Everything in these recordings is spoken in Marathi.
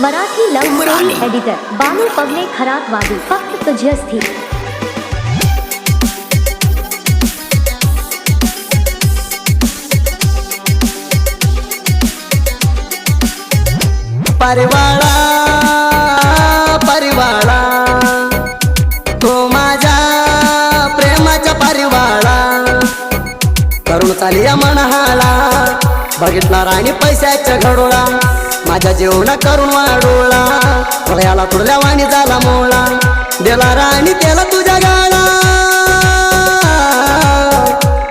Marathi love story editor Banu Pawne Kharatwadi फक्त तुझ्यच थी परिवाळा परिवाळा तो माझ्या प्रेमाच्या परिवाळा. करून चाली या मनहाला बघितला राणी पैशाच्या घडोळा. माझ्या जेवणा करून वाडोळा याला तुडल्या वाणी झाला मोळा. देला राणी त्याला तुझ्या गाळा.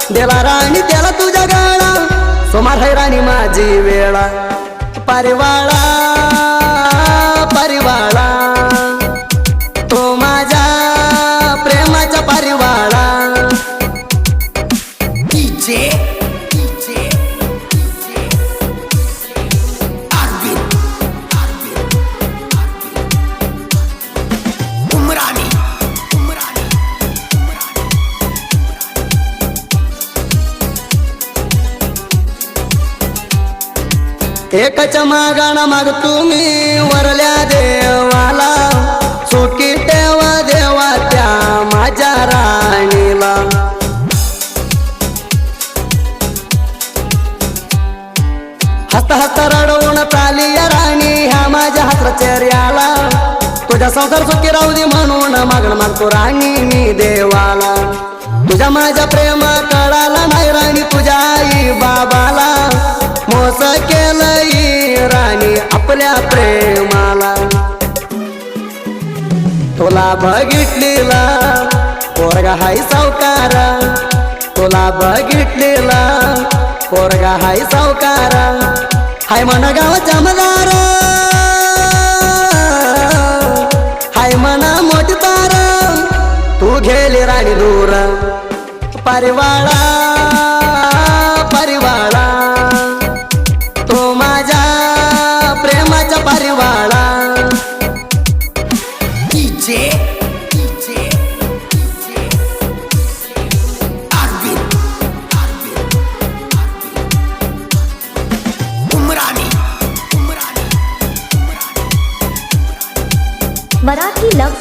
देला राणी त्याला तुझ्या गाळा. सोमार है राणी माझी वेळा. परिवाळा परिवाळा. एकच मागाणा माग तुम्ही वरल्या देवाला. सुखी देवा देवा त्या माझ्या राणीला. हस्त हस्त रडवून चाली या राणी ह्या माझ्या हातचर्याला तुझ्या संसार सुखी राहू दे म्हणून मागण मागतो राणी मी देवाला. तुझ्या माझ्या प्रेम कळाला नाही राणी तुझ्या आई बाबाला. मोस केलंय राणी आपल्या प्रेमाला. तुला बघितलेला पोरगा हाय सावकारा. तुला बघितलेला पोरगा हाय सावकारा. हाय मन गावाच्या मदार. हाय मना मोठी तू गेली राणी दूर. परिवाळा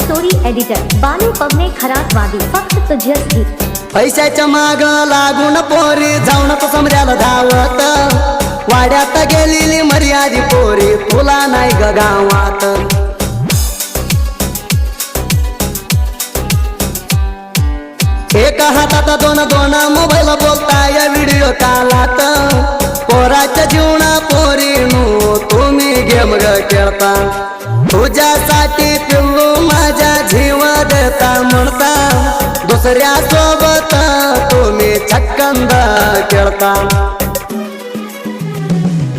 स्टोरी एडिटर बानू पवने खरात वादी फक्त तुझ्यच थी पैशाच्या माग लागून पोरी जाऊन तो समजायला धावत. वाड्यात गेलेली मर्यादी पोरी तुला नाही ग गावात. एका हातात दोन दोन मोबाईल बोलताय व्हिडिओ कालात. दुसऱ्या सोबत तुम्ही छक्कंद खेळता.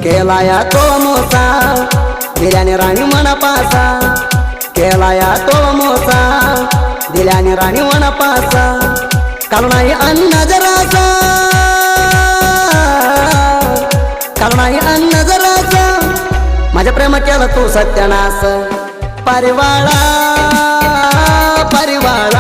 केला या तो मोसा दिल्याने राणी मनापासा. केला या तो मोसा दिल्याने राणी मनापासा. काल नाही अन्न जराचा काल नाही अन्न जराचा माझ्या प्रेम केलं तू सत्यानाश परिवाळा परिवाळा.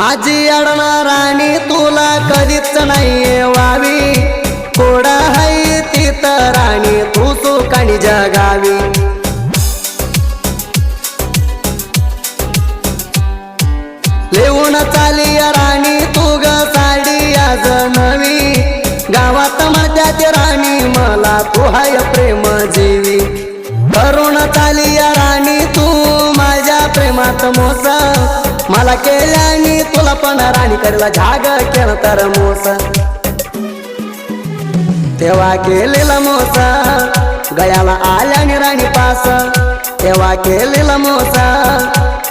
माझी अडणार राणी तुला कधीच नाही वावी. कोडा हाय तर राणी तू सुखानी जगावी. लिहून चाली राणी तू ग साडी आज नवी. गावात म्हणत्यात राणी मला तू हाय प्रेम जीवी. करून चाली राणी तू माझ्या प्रेमात मोस. मला केल्याने तुला पण राणी करला झाग केलं तर मोस. तेव्हा केलेला मोसा गळ्याला आल्याने राणी पास. तेव्हा केलेला मोसा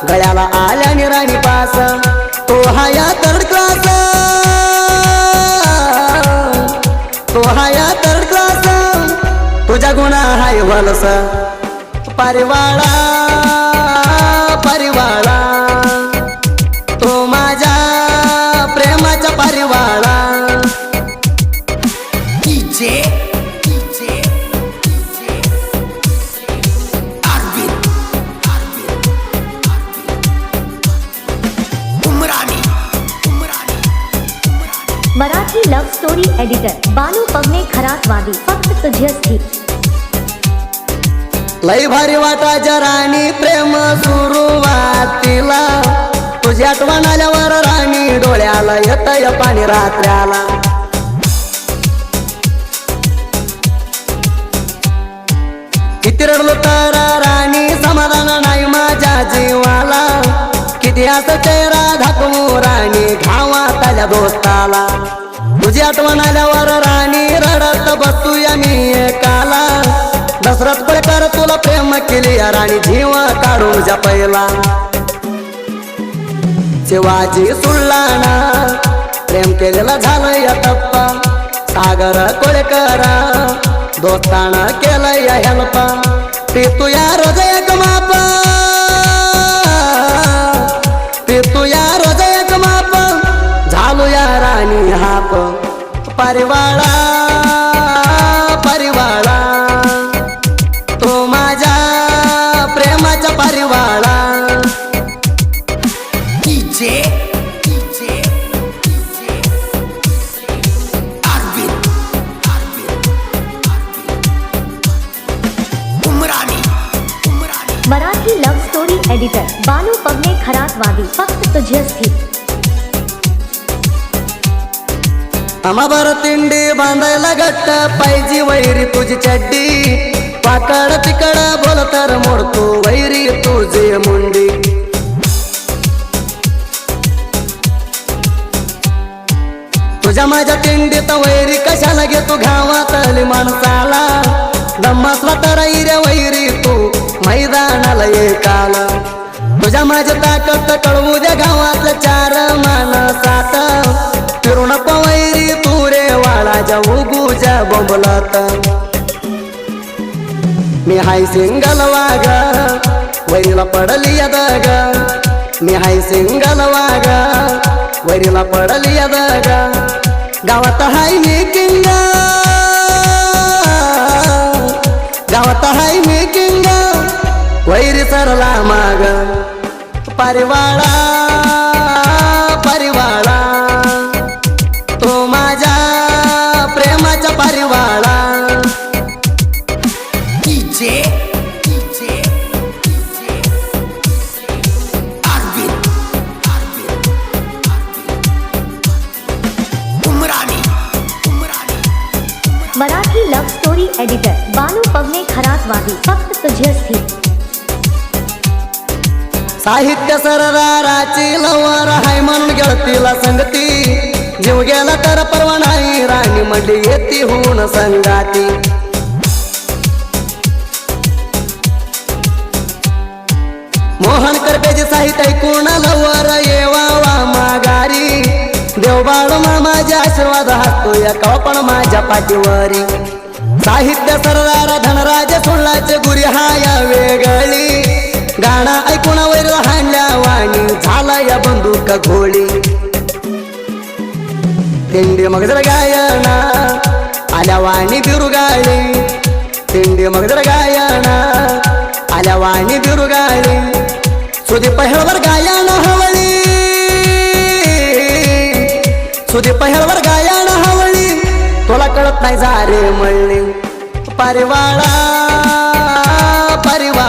गळ्याला आल्याने राणी पास. तो हाया थर्ड क्लास तो हाया थर्ड क्लास तुझ्या गुणा हाय वलस. परिवाळा परिवाळा. Marathi love story editor Balu Pawne Kharatwadi फक्त तुझ्यासाठी लय भारी वाटा राणी प्रेम सुरुवातीला. तुझी आठवण आल्यावर राणी डोळ्याला येत या पाणी रात्र्याला. किती रडलो तर राणी समाधान नाही माझ्या जीवाला. किती असं चेहरा धाकवू राणी घावा आल्या दोस्ताला. तुझी आठवण आल्यावर राणी रडत बसूया मी एकाला. दसरथ पळकर तुला प्रेम केली या राणी जीव काढून जा पहिला. शिवाजी सुळला ना प्रेम केलेला झालं या टप्पा. सागर कोळेकर दोस्ताना केलं या हेल्प. तू या हृदय परिवाळा परिवाळा तो माझ्या प्रेमाचा परिवाळा तिचे Marathi love story editor Balu Pawane Kharatwadi फक्त तुझ्यासाठी आम्हाबर तिंडी बांधायला घट्ट पाहिजे वैरी तुझी चड्डी. पाकड तिकड बोल तर मोडतो वैरी तुझी मुंडी. तुझ्या माझ्या तिंडीत वैरी कशाला घेतो घावातली माणसाला? दम्मासला तर इरे वैरी तू मैदानाला एकाला तुझ्या माझ्या ताकद कळवू द्या गावातल्या चार माणसात. फिरून पवैरी उगूच्या बोंबलात मी हाय सिंगल वाग वैरीला पडली यदग मी हाय सिंगल वाग वैरीला पडली यदग गावात हाय मी किंग गावात हाय मी वादी फक्त फक्त असतील साहित्य सरदाराची लवर हाय म्हणून गेळतीला संगती. जीव गेला तर परवा नाही राणी म्हणली येते होऊन संगाती. मोहन करपेचे साहित्य ऐकून लवर येवा माघारी. देवबाळ माझ्या आशीर्वाद हातो या पण माझ्या पाठीवरी. साहित्य सरदार धनराज सोळाचे गुरी हाया वेगळी. गाणं ऐकून वैर हाणल्या वाणी झाला या बंदूक घोळी तिंडी मग जर गायना आल्या वाणी बिरुगाळी. तिंडी मग जर गायना आल्या वाणी बिरुगाळी. सुधी पहिलवर गायन हवळी सुधी पहिलवर गायन तुला कळत नाही जा रे मळली परिवाळा परिवाळा.